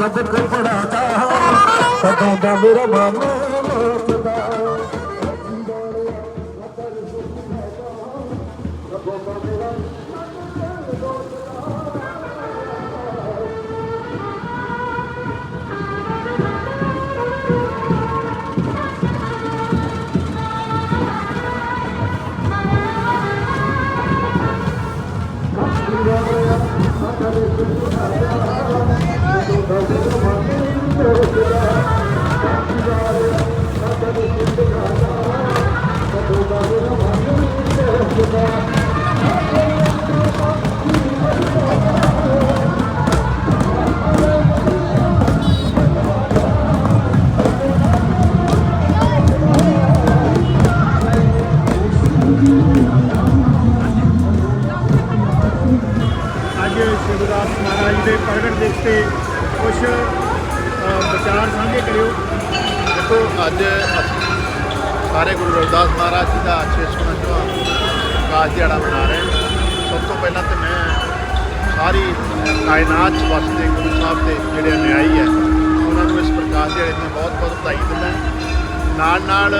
ਮੈਂ ਸਬਕ ਪੜਾਤਾ ਕਦੋਂ ਦਾ ਮੇਰਾ ਮਨ ਵਿਚਾਰ ਸਾਂਝੇ ਕਰਿਓ। ਦੇਖੋ, ਅੱਜ ਅਸੀਂ ਸਾਰੇ ਗੁਰੂ ਰਵਿਦਾਸ ਮਹਾਰਾਜ ਜੀ ਦਾ 649ਵਾਂ ਪ੍ਰਕਾਸ਼ ਦਿਹਾੜਾ ਮਨਾ ਰਹੇ ਹਾਂ ਸਭ ਤੋਂ ਪਹਿਲਾਂ ਤੇ ਮੈਂ ਸਾਰੀ ਕਾਇਨਾਤ 'ਚ ਵਸਦੇ ਗੁਰੂ ਸਾਹਿਬ ਦੇ ਜਿਹੜੇ ਅਨਿਆਈ ਹੈ, ਉਹਨਾਂ ਨੂੰ ਇਸ ਪ੍ਰਕਾਸ਼ ਦਿਹਾੜੇ ਦੀਆਂ ਬਹੁਤ ਬਹੁਤ ਵਧਾਈ ਦਿੰਦਾ ਨਾਲ ਨਾਲ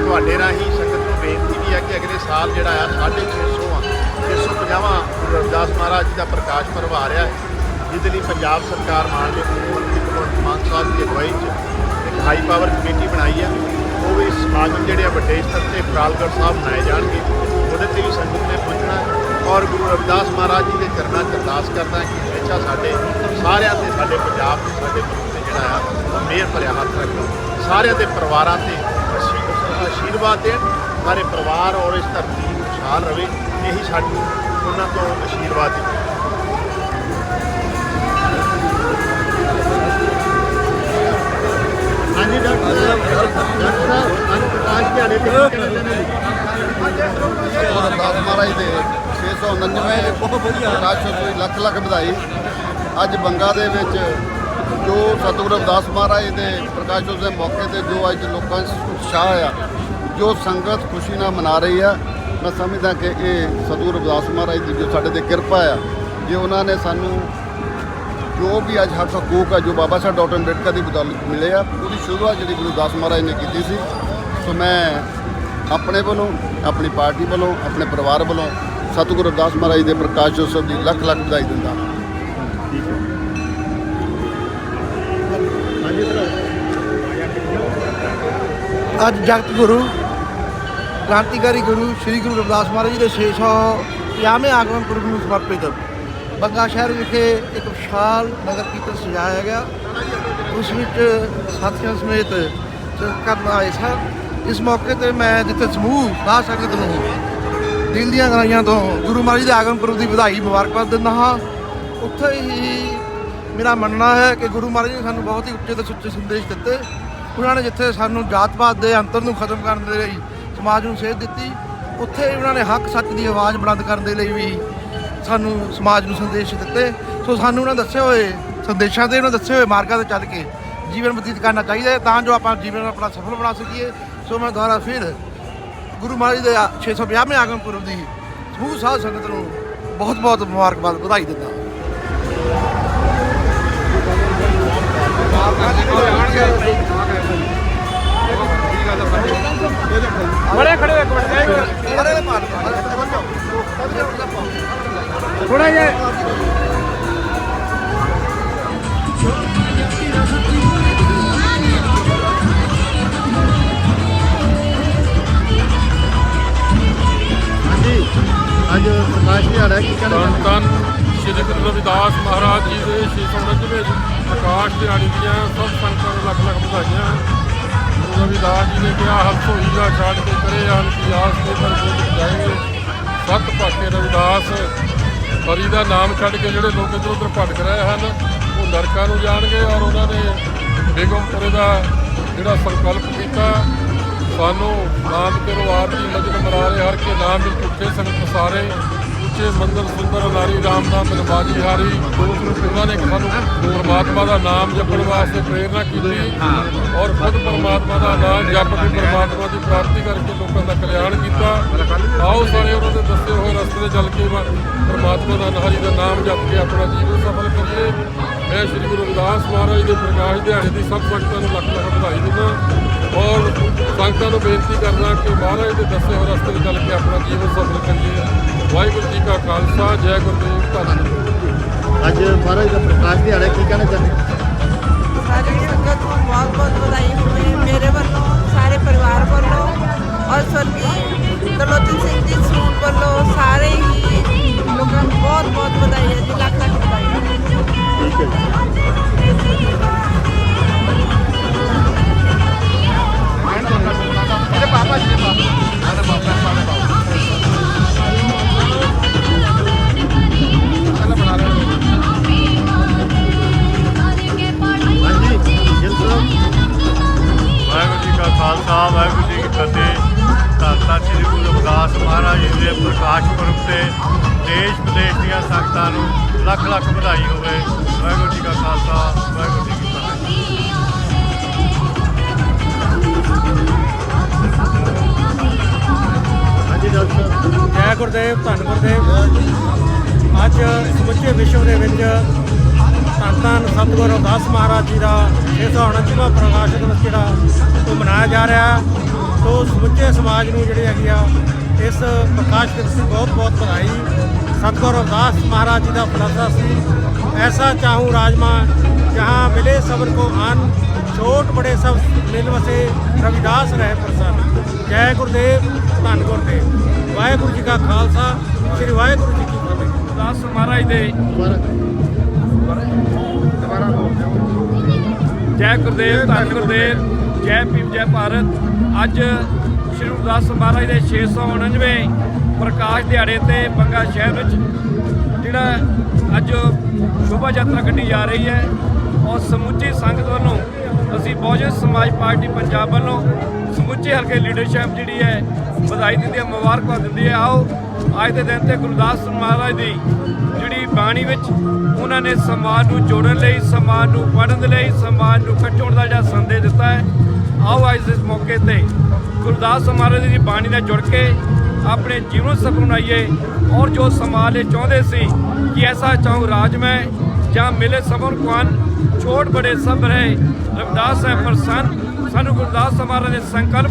ਤੁਹਾਡੇ ਰਾਹੀਂ ਸੰਗਤ ਨੂੰ ਬੇਨਤੀ ਵੀ ਹੈ ਕਿ ਅਗਲੇ ਸਾਲ ਜਿਹੜਾ ਆ 650 ਆ 650ਵਾਂ ਗੁਰੂ ਰਵਿਦਾਸ ਮਹਾਰਾਜ ਜੀ ਦਾ ਪ੍ਰਕਾਸ਼ ਪਰਵ ਆ ਰਿਹਾ ਹੈ। ਜਿਹਦੇ ਲਈ ਪੰਜਾਬ ਸਰਕਾਰ ਮਾਨਯੋਗ ਮੁੱਖ ਮਾਨ ਸਾਹਿਬ ਦੀ ਅਗਵਾਈ 'ਚ ਇੱਕ ਹਾਈ ਪਾਵਰ ਕਮੇਟੀ ਬਣਾਈ ਹੈ ਉਹ ਵੀ ਸਮਾਗਮ ਜਿਹੜੇ ਆ ਵੱਡੇ ਸਤਰ ਤੇ ਪ੍ਰਾਲਗੜ੍ਹ ਸਾਹਿਬ ਮਨਾਏ ਜਾਣਗੇ। ਉਹਦੇ ਤੇ ਵੀ ਸੰਗਤ ਨੇ ਪਹੁੰਚਣਾ ਔਰ ਗੁਰੂ ਰਵਿਦਾਸ ਮਹਾਰਾਜ ਜੀ ਦੇ ਚਰਨਾਂ 'ਚ ਅਰਦਾਸ ਕਰਦਾ ਕਿ ਹਮੇਸ਼ਾ ਸਾਡੇ ਸਾਰਿਆਂ ਤੇ, ਸਾਡੇ ਪੰਜਾਬ ਤੇ, ਸਾਡੇ ਮੁਲਕ ਤੇ ਜਿਹੜਾ ਆ, ਉਹ ਭਰਿਆ ਹੱਥ ਰੱਖੋ। ਸਾਰਿਆਂ ਦੇ ਪਰਿਵਾਰਾਂ ਤੇ ਅਸ਼ੀ- ਆਸ਼ੀਰਵਾਦ ਦੇਣ, ਸਾਰੇ ਪਰਿਵਾਰ ਔਰ ਇਸ ਧਰਤੀ ਖੁਸ਼ਹਾਲ ਰਵੇ। ਇਹੀ ਸਾਨੂੰ ਉਹਨਾਂ ਤੋਂ ਆਸ਼ੀਰਵਾਦ ਦੀ ਰਵਿਦਾਸ ਮਹਾਰਾਜ ਦੇ 699 ਪ੍ਰਕਾਸ਼ ਉਤਸਵ ਦੀ ਲੱਖ ਲੱਖ ਵਧਾਈ। ਅੱਜ ਬੰਗਾ ਦੇ ਵਿੱਚ ਜੋ ਸਤਿਗੁਰੂ ਰਵਿਦਾਸ ਮਹਾਰਾਜ ਦੇ ਪ੍ਰਕਾਸ਼ ਉਤਸਵ ਦੇ ਮੌਕੇ ਤੇ ਜੋ ਅੱਜ ਲੋਕਾਂ 'ਚ ਉਤਸ਼ਾਹ ਆ ਜੋ ਸੰਗਤ ਖੁਸ਼ੀ ਨਾਲ ਮਨਾ ਰਹੀ ਆ ਮੈਂ ਸਮਝਦਾ ਕਿ ਇਹ ਸਤਿਗੁਰੂ ਰਵਿਦਾਸ ਮਹਾਰਾਜ ਦੀ ਜੋ ਸਾਡੇ ਤੇ ਕਿਰਪਾ ਆ ਜੇ ਉਹਨਾਂ ਨੇ ਸਾਨੂੰ ਜੋ ਵੀ ਅੱਜ ਹੱਕ ਹਕੂਕ ਆ ਜੋ ਬਾਬਾ ਸਾਹਿਬ ਡਾਕਟਰ ਅੰਬੇਡਕਰ ਦੀ ਬਦੌਲਤ ਮਿਲੇ ਆ ਉਹਦੀ ਸ਼ੁਰੂਆਤ ਜਿਹੜੀ ਗੁਰੂ ਦਾਸ ਮਹਾਰਾਜ ਨੇ ਕੀਤੀ ਸੀ ਸੋ ਮੈਂ ਆਪਣੇ ਵੱਲੋਂ, ਆਪਣੀ ਪਾਰਟੀ ਵੱਲੋਂ, ਆਪਣੇ ਪਰਿਵਾਰ ਵੱਲੋਂ ਸਤਿਗੁਰੂ ਰਵਿਦਾਸ ਮਹਾਰਾਜ ਦੇ ਪ੍ਰਕਾਸ਼ ਉਤਸਵ ਦੀ ਲੱਖ ਲੱਖ ਵਧਾਈ ਦਿੰਦਾ ਅੱਜ ਜਗਤ ਗੁਰੂ, ਕ੍ਰਾਂਤੀਕਾਰੀ ਗੁਰੂ, ਸ੍ਰੀ ਗੁਰੂ ਰਵਿਦਾਸ ਮਹਾਰਾਜ ਜੀ ਦੇ 650ਵੇਂ ਆਗਮਨ ਪੁਰਬ ਨੂੰ ਸਮਰਪਿਤ। ਬੰਗਾ ਸ਼ਹਿਰ ਵਿਖੇ ਇੱਕ ਵਿਸ਼ਾਲ ਨਗਰ ਕੀਰਤਨ ਸਜਾਇਆ ਗਿਆ। ਉਸ ਵਿੱਚ ਸਾਥੀਆਂ ਸਮੇਤ ਕਰਨ ਆਏ ਸਨ। ਇਸ ਮੌਕੇ ਤੇ ਮੈਂ ਜਿੱਥੇ ਸਮੂਹ ਸਾਧ ਸੰਗਤ ਨੂੰ ਦਿਲ ਦੀਆਂ ਗਹਿਰਾਈਆਂ ਤੋਂ ਗੁਰੂ ਮਹਾਰਾਜ ਦੇ ਆਗਮਨ ਪੁਰਬ ਦੀ ਵਧਾਈ ਮੁਬਾਰਕਬਾਦ ਦਿੰਦਾ ਹਾਂ। ਉੱਥੇ ਹੀ ਮੇਰਾ ਮੰਨਣਾ ਹੈ ਕਿ ਗੁਰੂ ਮਹਾਰਾਜ ਨੇ ਸਾਨੂੰ ਬਹੁਤ ਹੀ ਉੱਚੇ ਤੇ ਸੁੱਚੇ ਸੰਦੇਸ਼ ਦਿੱਤੇ। ਉਹਨਾਂ ਨੇ ਜਿੱਥੇ ਸਾਨੂੰ ਜਾਤ-ਪਾਤ ਦੇ ਅੰਤਰ ਨੂੰ ਖਤਮ ਕਰਨ ਦੇ ਲਈ ਸਮਾਜ ਨੂੰ ਸੇਧ ਦਿੱਤੀ, ਉੱਥੇ ਉਹਨਾਂ ਨੇ ਹੱਕ ਸੱਚ ਦੀ ਆਵਾਜ਼ ਬੁਲੰਦ ਕਰਨ ਦੇ ਲਈ ਵੀ ਸਾਨੂੰ ਸਮਾਜ ਨੂੰ ਸੰਦੇਸ਼ ਦਿੱਤੇ। ਸੋ ਸਾਨੂੰ ਉਹਨਾਂ ਦੱਸੇ ਹੋਏ ਸੰਦੇਸ਼ਾਂ ਤੇ, ਉਹਨਾਂ ਦੱਸੇ ਹੋਏ ਮਾਰਗਾਂ ਤੇ ਚੱਲ ਕੇ ਜੀਵਨ ਬਤੀਤ ਕਰਨਾ ਚਾਹੀਦਾ ਹੈ, ਤਾਂ ਜੋ ਆਪਾਂ ਜੀਵਨ ਆਪਣਾ ਸਫਲ ਬਣਾ ਸਕੀਏ। ਸੋ ਮੈਂ ਦੁਬਾਰਾ ਫਿਰ ਗੁਰੂ ਮਹਾਰਾਜ ਦੇ 650ਵੇਂ ਆਗਮਨ ਪੁਰਬ ਦੀ ਸਮੂਹ ਸਾਧ ਸੰਗਤ ਨੂੰ ਬਹੁਤ ਬਹੁਤ ਮੁਬਾਰਕਬਾਦ ਵਧਾਈ ਦਿੰਦਾ ਬੜੇ ਖੜੇ ਇੱਕ ਮਿੰਟ ਥੋੜਾ ਜਿਹਾ ਅੱਜ ਪ੍ਰਕਾਸ਼ ਦਿਹਾੜਾ ਹੈ, ਕੀ ਕਹਿਣਾ ਧੰਨ ਧੰਨ ਸ਼੍ਰੀ ਗੁਰੂ ਰਵਿਦਾਸ ਮਹਾਰਾਜ ਜੀ ਦੇ 699ਵੇਂ ਪ੍ਰਕਾਸ਼ ਦਿਹਾੜੇ ਦੀਆਂ ਸਭ ਸੰਗਤਾਂ ਨੂੰ ਲੱਖ ਲੱਖ ਵਧਾਈਆਂ। ਗੁਰੂ ਰਵਿਦਾਸ ਜੀ ਨੇ ਕਿਹਾ ਹੱਥੋਂ ਹੀਰਾ ਛਾੜ ਕੇ ਕਰੇ ਹਨ ਕੀ ਆਸ ਤੇ ਪਰ ਬੁੱਧ ਜਾਏਗੇ। ਸਤ ਭਾਕੇ ਰਵਿਦਾਸ ਹਰੀ ਦਾ ਨਾਮ ਛੱਡ ਕੇ ਜਿਹੜੇ ਲੋਕ ਇੱਧਰ ਉੱਧਰ ਭਟਕ ਰਹੇ ਹਨ ਉਹ ਨਰਕਾਂ ਨੂੰ ਜਾਣਗੇ ਔਰ ਉਹਨਾਂ ਨੇ ਬੇਗਮਪੁਰੇ ਦਾ ਜਿਹੜਾ ਸੰਕਲਪ ਕੀਤਾ। ਸਾਨੂੰ ਨਾਮ ਕੇ ਰਵਾਰ ਦੀ ਮਜਨ ਮਰਾਰੇ ਹਰ ਕੇ ਨਾਮ ਵਿੱਚ ਝੂਠੇ ਸੰਗਤ ਸਾਰੇ ਉੱਚੇ ਮੰਦਰ ਸੁੰਦਰ ਨਾਰੀ ਰਾਮ ਨਾਮ ਬਿਨਵਾਜੀ ਹਾਰੀ ਉਹਨਾਂ ਨੇ ਸਾਨੂੰ ਪਰਮਾਤਮਾ ਦਾ ਨਾਮ ਜਪਣ ਵਾਸਤੇ ਪ੍ਰੇਰਣਾ ਕੀਤੀ ਔਰ ਖੁਦ ਪਰਮਾਤਮਾ ਦਾ ਨਾਮ ਜਪ ਕੇ ਪਰਮਾਤਮਾ ਦੀ ਪ੍ਰਾਪਤੀ ਕਰਕੇ ਲੋਕਾਂ ਦਾ ਕਲਿਆਣ ਕੀਤਾ। ਆਓ ਸਾਰੇ ਉਹਨਾਂ ਦੇ ਦੱਸੇ ਹੋਏ ਰਸਤੇ ਤੇ ਚੱਲ ਕੇ ਪਰਮਾਤਮਾ ਦਾ ਹਰੀ ਦਾ ਨਾਮ ਜਪ ਕੇ ਆਪਣਾ ਜੀਵਨ ਸਫਲ ਕਰੀਏ। ਮੈਂ ਸ੍ਰੀ ਗੁਰੂ ਰਵਿਦਾਸ ਮਹਾਰਾਜ ਦੇ ਪ੍ਰਕਾਸ਼ ਦਿਹਾੜੇ ਦੀ ਸਭ ਸੰਗਤਾਂ ਨੂੰ ਲੱਖ ਲੱਖ ਵਧਾਈ ਦਿੰਦਾ। ਔਰ ਸੰਗਤਾਂ ਨੂੰ ਬੇਨਤੀ ਕਰਦਾ ਕਿ ਮਹਾਰਾਜ ਦੇ ਦੱਸੇ ਹੋਏ ਰਸਤੇ ਤੇ ਚੱਲ ਕੇ ਆਪਣਾ ਜੀਵਨ ਸਫਲ ਕਰੀਏ। ਵਾਹਿਗੁਰੂ ਜੀ ਕਾ ਖਾਲਸਾ ਜੈ ਗੁਰਦੇਵ ਧੰਨਵਾਦ ਅੱਜ ਮਹਾਰਾਜ ਦਾ ਪ੍ਰਕਾਸ਼ ਦਿਹਾੜਾ ਕੀ ਕਹਿਣਾ ਚਾਹੁੰਦੇ? ਸਾਰੀ ਸੰਗਤ ਨੂੰ ਬਹੁਤ ਬਹੁਤ ਵਧਾਈ ਹੋਵੇ। ਮੇਰੇ ਵੱਲੋਂ ਸਾਰੇ ਪਰਿਵਾਰ ਵੱਲੋਂ ਔਰ ਸਵਰਗੀ ਤਰਲੋਚਨ ਸਿੰਘ ਜੀ ਸੂਟ ਵੱਲੋਂ ਸਾਰੇ ਹੀ ਲੋਕਾਂ ਨੂੰ ਬਹੁਤ ਬਹੁਤ ਵਧਾਈ ਹੈ। ਜੀ ਲੱਖ ਲੱਖ ਗੁਰਦੇਵ, ਧੰਨ ਗੁਰਦੇਵ। ਅੱਜ ਸਮੁੱਚੇ ਵਿਸ਼ਵ ਦੇ ਵਿੱਚ ਧੰਨ ਧੰਨ ਸਤਿਗੁਰੂ ਅਰਦਾਸ ਮਹਾਰਾਜ ਜੀ ਦਾ 629ਵਾਂ ਪ੍ਰਕਾਸ਼ ਦਿਵਸ ਜਿਹੜਾ ਉਹ ਮਨਾਇਆ ਜਾ ਰਿਹਾ। ਸੋ ਸਮੁੱਚੇ ਸਮਾਜ ਨੂੰ ਜਿਹੜੀ ਹੈਗੀ ਆ, ਇਸ ਪ੍ਰਕਾਸ਼ ਦਿਵਸ ਦੀ ਬਹੁਤ ਬਹੁਤ ਵਧਾਈ। ਸਤਿਗੁਰੂ ਅਰਦਾਸ ਮਹਾਰਾਜ ਜੀ ਦਾ ਫਲਸਫਾ ਸੀ। ਐਸਾ ਚਾਹੂੰ ਰਾਜਮਾ, ਜਹਾਂ ਮਿਲੇ ਸਬਰ ਕੋ ਆਨ, ਛੋਟ ਬੜੇ ਸਭ ਮਿਲ ਵਸੇ, ਰਵਿਦਾਸ ਰਹਿ ਪ੍ਰਸੰਨ। ਜੈ ਗੁਰਦੇਵ, ਧੰਨ ਗੁਰਦੇਵ। ਵਾਹਿਗੁਰੂ ਜੀ ਕਾ ਖਾਲਸਾ, ਸ੍ਰੀ ਵਾਹਿਗੁਰੂ ਜੀ ਕੀ ਫਤਿਹ। ਦਾਸ ਮਹਾਰਾਜ ਦੇ ਜੈ ਗੁਰਦੇਵ, ਧੰਨ ਗੁਰਦੇਵ, ਜੈ ਭੀਮ, ਜੈ ਭਾਰਤ। ਅੱਜ ਸ਼੍ਰੀ ਗੁਰਦਾਸ ਮਹਾਰਾਜ ਦੇ 699ਵੇਂ ਪ੍ਰਕਾਸ਼ ਦਿਹਾੜੇ ਤੇ ਬੰਗਾ ਸ਼ਹਿਰ ਵਿੱਚ ਜਿਹੜਾ ਅੱਜ ਸ਼ੋਭਾ ਯਾਤਰਾ ਕੱਢੀ ਜਾ ਰਹੀ ਹੈ, ਔਰ ਸਮੁੱਚੀ ਸੰਗਤ ਵੱਲੋਂ ਅਸੀਂ ਬਹੁਜਨ ਸਮਾਜ ਪਾਰਟੀ ਪੰਜਾਬ ਵੱਲੋਂ ਸਮੁੱਚੇ ਹਲਕੇ ਲੀਡਰਸ਼ਿਪ ਜਿਹੜੀ ਹੈ, ਵਧਾਈ ਦਿੰਦੀ ਹੈ ਮੁਬਾਰਕਬਾਦ ਦਿੰਦੀ ਹੈ। ਆਓ, ਅੱਜ ਦੇ ਦਿਨ ਤੇ ਗੁਰਦਾਸ ਮਹਾਰਾਜ ਦੀ ਜਿਹੜੀ ਬਾਣੀ ਵਿੱਚ ਉਹਨਾਂ ਨੇ ਸਮਾਜ ਨੂੰ ਜੋੜਨ ਲਈ ਸਮਾਜ ਨੂੰ ਪੜ੍ਹਨ ਦੇ ਲਈ ਸਮਾਜ ਨੂੰ ਇਕੱਠ ਦਾ ਜਿਹੜਾ ਸੰਦੇਸ਼ ਦਿੱਤਾ ਹੈ, ਆਓ ਅੱਜ ਇਸ ਮੌਕੇ ਤੇ ਗੁਰਦਾਸ ਮਹਾਰਾਜ ਦੀ ਬਾਣੀ ਨਾਲ ਜੁੜ ਕੇ ਆਪਣੇ ਜੀਵਨ ਸਫਲ ਔਰ ਜੋ ਸਮਾਜ ਇਹ ਚਾਹੁੰਦੇ ਸੀ ਕਿ ਐਸਾ ਚਾਹੂੰ ਰਾਜ ਮੈਂ, ਜਾਂ ਮਿਲੇ ਸਬਰ ਕੁਆਨ ਛੋਟ ਬੜੇ ਸਭ ਰਹੇ। ਰਵਿਦਾਸ ਹੈ ਪ੍ਰਸੰਨ ਸਾਨੂੰ ਗੁਰਦਾਸ ਮਹਾਰਾਜ ਦੇ ਸੰਕਲਪ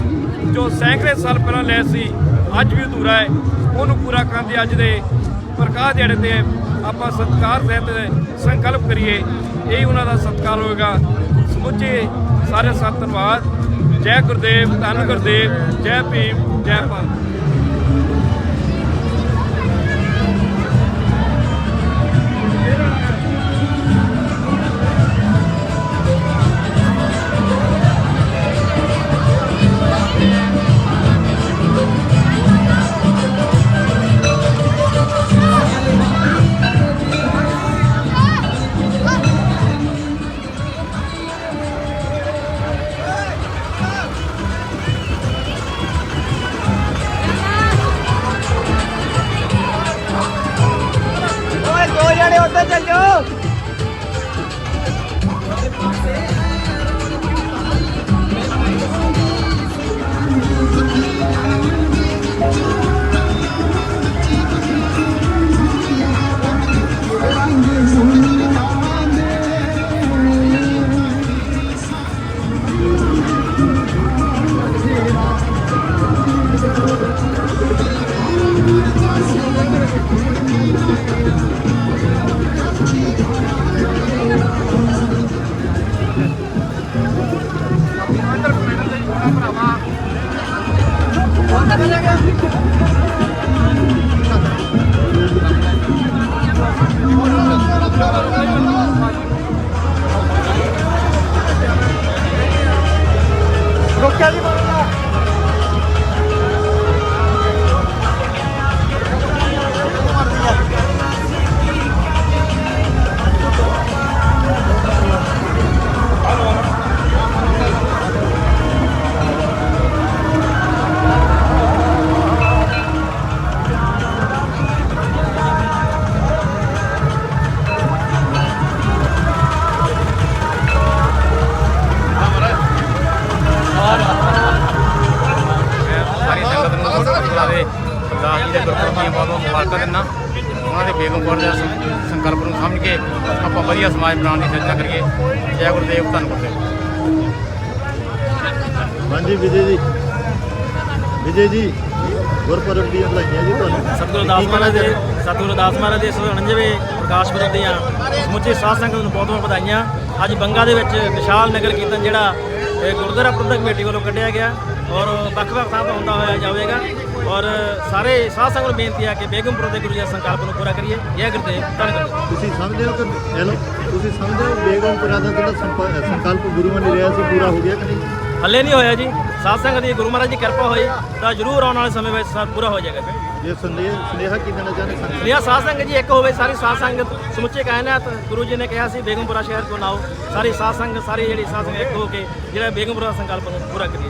ਜੋ ਸੈਂਕੜੇ ਸਾਲ ਪਹਿਲਾਂ ਲਏ ਸੀ, ਅੱਜ ਵੀ ਅਧੂਰਾ ਹੈ। ਉਹਨੂੰ ਪੂਰਾ ਕਰਨ ਦੀ ਅੱਜ ਦੇ ਪ੍ਰਕਾਸ਼ ਦਿਹਾੜੇ ਤੇ ਆਪਾਂ ਸਤਿਕਾਰ ਸਹਿਤ ਸੰਕਲਪ ਕਰੀਏ। ਇਹ ਉਹਨਾਂ ਦਾ ਸਤਿਕਾਰ ਹੋਵੇਗਾ ਸਮੁੱਚੇ ਸਾਰੇ ਸਤ ਧੰਨਵਾਦ। ਜੈ ਗੁਰਦੇਵ, ਧੰਨ ਗੁਰਦੇਵ, ਜੈ ਭੀਮ, ਜੈ ਭਾਰਤ। ਉਹਨਾਂ ਦੇ ਬੇਗਮਪੁਰ ਦੇ ਸੰਕਲਪ ਨੂੰ ਸਮਝ ਕੇ ਆਪਾਂ ਵਧੀਆ ਸਮਾਜ ਬਣਾਉਣ ਦੀ ਸਿਰਜਣਾ ਕਰੀਏ। ਜੈ ਗੁਰਦੇਵ ਧੰਨ ਗੁਰਦੇਵ। ਹਾਂਜੀ ਵਿਜੇ ਜੀ। ਵਿਜੇ ਜੀ ਗੁਰਪੁਰਬ ਦੀਆਂ ਵਧਾਈਆਂ ਜੀ ਤੁਹਾਨੂੰ। ਸਤਿਗੁਰੂ ਦਾਸ ਮਹਾਰਾਜ ਦੇ ਸਤਿਗੁਰੂ ਦਾਸ ਮਹਾਰਾਜ ਦੇ 149ਵੇਂ ਪ੍ਰਕਾਸ਼ ਪੁਰਬ ਦੀਆਂ ਸਮੁੱਚੀ ਸਾਧ ਸੰਗਤ ਨੂੰ ਬਹੁਤ ਬਹੁਤ ਵਧਾਈਆਂ। ਅੱਜ ਬੰਗਾ ਦੇ ਵਿੱਚ ਵਿਸ਼ਾਲ ਨਗਰ ਕੀਰਤਨ ਜਿਹੜਾ ਇਹ ਗੁਰਦੁਆਰਾ ਪ੍ਰਬੰਧਕ ਕਮੇਟੀ ਵੱਲੋਂ ਕੱਢਿਆ ਗਿਆ ਔਰ ਵੱਖ-ਵੱਖ ਥਾਂ ਤੋਂ ਹੁੰਦਾ ਹੋਇਆ ਜਾਵੇਗਾ। ਔਰ ਸਾਰੇ ਸਾਧ ਸੰਗਤ ਨੂੰ ਬੇਨਤੀ ਹੈ ਕਿ ਬੇਗਮਪੁਰ ਦੇ ਗੁਰੂ ਜੀ ਦੇ ਸੰਕਲਪ ਨੂੰ ਪੂਰਾ ਕਰੀਏ। ਜੈ ਗੁਰਦੇਵ ਧੰਨਵਾਦ ਤੁਸੀਂ ਸਮਝਦੇ ਹੋ ਕਿ ਹੈਲੋ ਤੁਸੀਂ ਸਮਝਦੇ ਹੋ ਬੇਗਮਪੁਰਾ ਦਾ ਜਿਹੜਾ ਸੰਪ- ਸੰਕਲਪ ਗੁਰੂਆਂ ਨੇ ਲਿਆ ਸੀ ਪੂਰਾ ਹੋ ਗਿਆ ਕਿ ਨਹੀਂ? ਹੱਲੇ ਨਹੀਂ ਹੋਇਆ ਜੀ। ਸਾਧ ਸੰਗਤ ਦੀ ਗੁਰੂ ਮਹਾਰਾਜ ਦੀ ਕਿਰਪਾ ਹੋਈ ਤਾਂ ਜ਼ਰੂਰ ਆਉਣ ਵਾਲੇ ਸਮੇਂ ਵਿੱਚ ਸਭ ਪੂਰਾ ਹੋ ਜਾਏਗਾ ਜੇ ਸੰਦੇਹ ਸੁਨੇਹਾ ਕੀ ਦੇਣਾ ਚਾਹੁੰਦੇ ਸੰਗਤ ਲਿਆ ਸਾਧ ਸੰਗਤ ਜੀ ਇੱਕ ਹੋਵੇ ਸਾਰੀ ਸਾਧ ਸੰਗਤ ਸਮੁੱਚੇ ਕਾਇਨਾਤ। ਗੁਰੂ ਜੀ ਨੇ ਕਿਹਾ ਸੀ ਬੇਗਮਪੁਰਾ ਸ਼ਹਿਰ ਕੋ ਨਾਓ ਸਾਰੀ ਸਾਧ ਸੰਗਤ ਸਾਰੀ ਜਿਹੜੀ ਸਾਧ ਸੰਗਤ ਇੱਕ ਹੋ ਕੇ ਜਿਹੜਾ ਬੇਗਮਪੁਰਾ ਦਾ ਸੰਕਲਪ ਨੂੰ ਪੂਰਾ ਕਰੀਏ।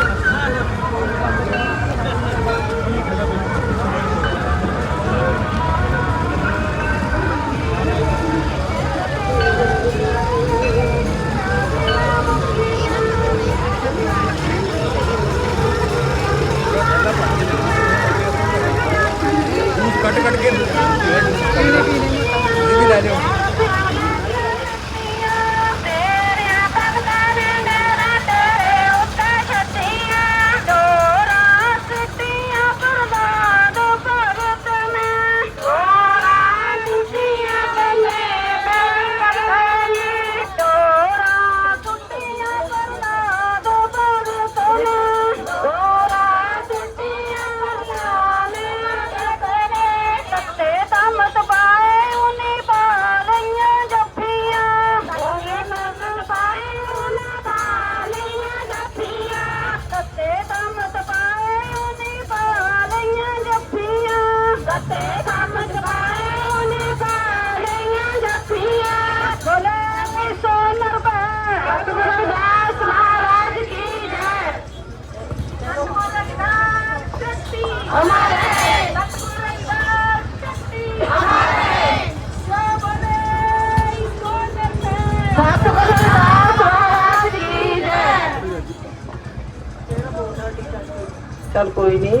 ਚੱਲ ਕੋਈ ਨਹੀਂ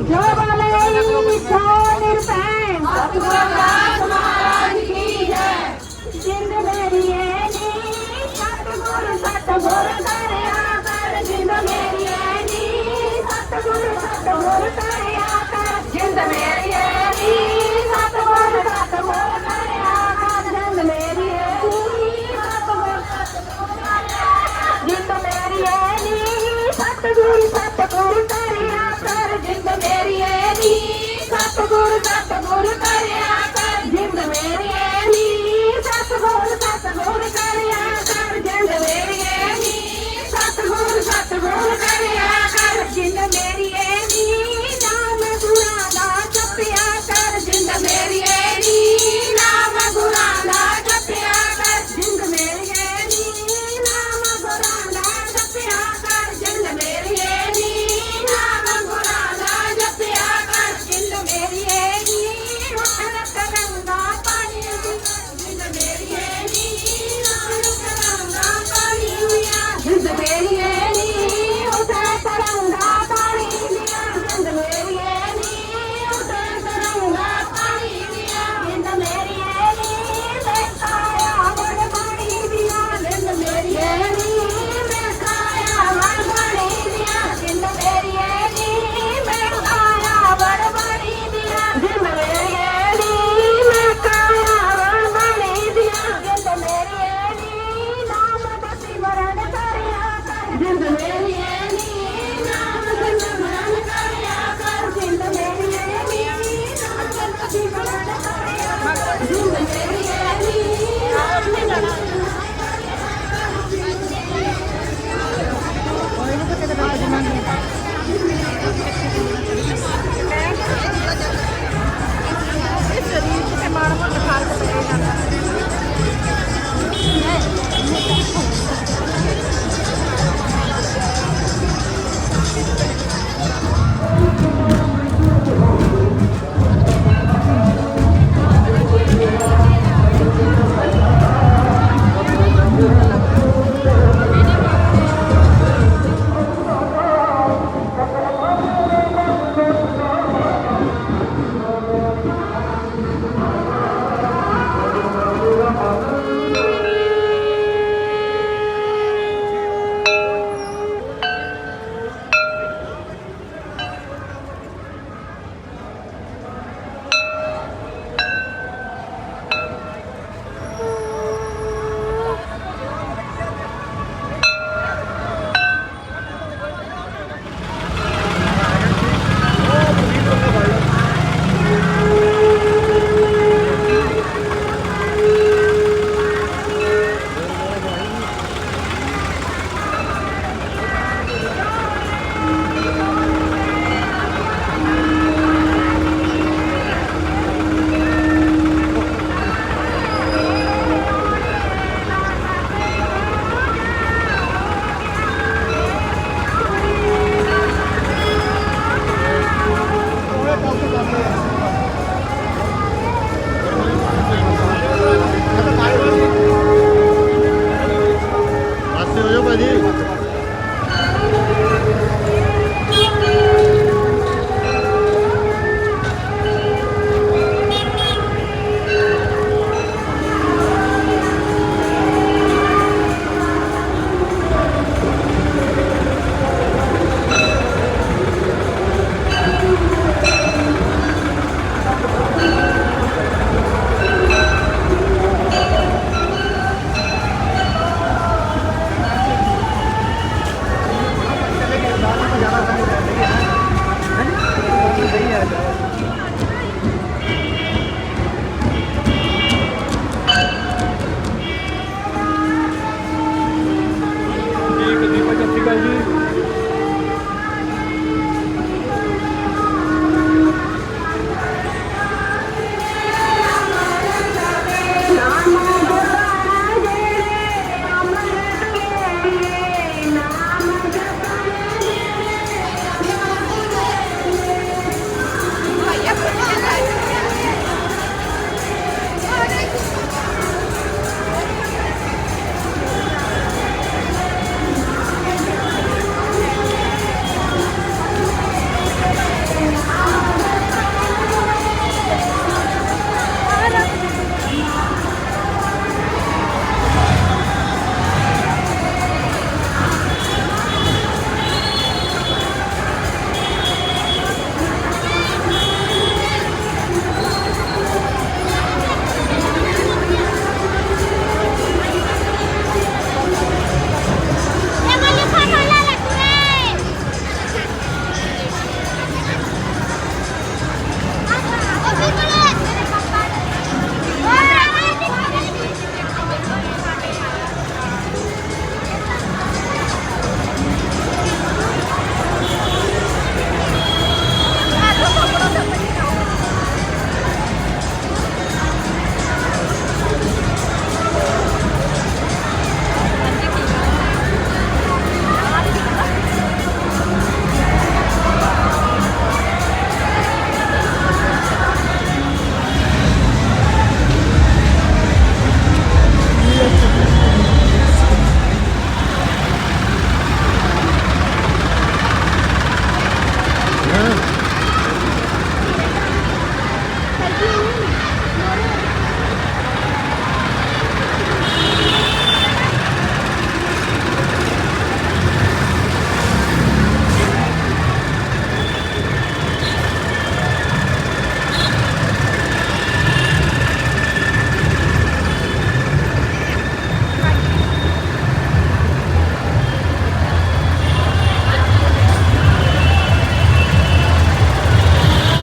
ਜੋ ਬੋਲੇ ਸੋ ਨਿਰਭੈ ਸਤਿਗੁਰੂ ਮਹਾਰਾਜ ਕੀ ਜੈ ਜਿੰਦ ਮੇਰੀ ਏ ਨੀ, ਸਤਿਗੁਰ ਸਤਿਗੁਰ ਕਰਿਆ ਕਰ। ਜਿੰਦ ਮੇਰੀ ਏ ਨੀ, ਸਤਿਗੁਰ ਸਤਿਗੁਰ ਕਰਿਆ ਕਰ। ਜਿੰਦ ਮੇਰੀ ਏ ਨੀ ਸਤਗੁਰ ਸਤਗੁਰ ਕਰਿਆ ਕਰ, ਜਿੰਦ ਮੇਰੀ ਏ ਨੀ। ਸਤਗੁਰ ਜਿੰਦ ਮੇਰੀ ਏ ਨੀ। ਸਤਗੁਰ ਕਰਿਆ ਕਰ, ਜਿੰਦ ਮੇਰੀ ਏ ਨੀ। ਸਤਗੁਰ ਸਤਗੁਰ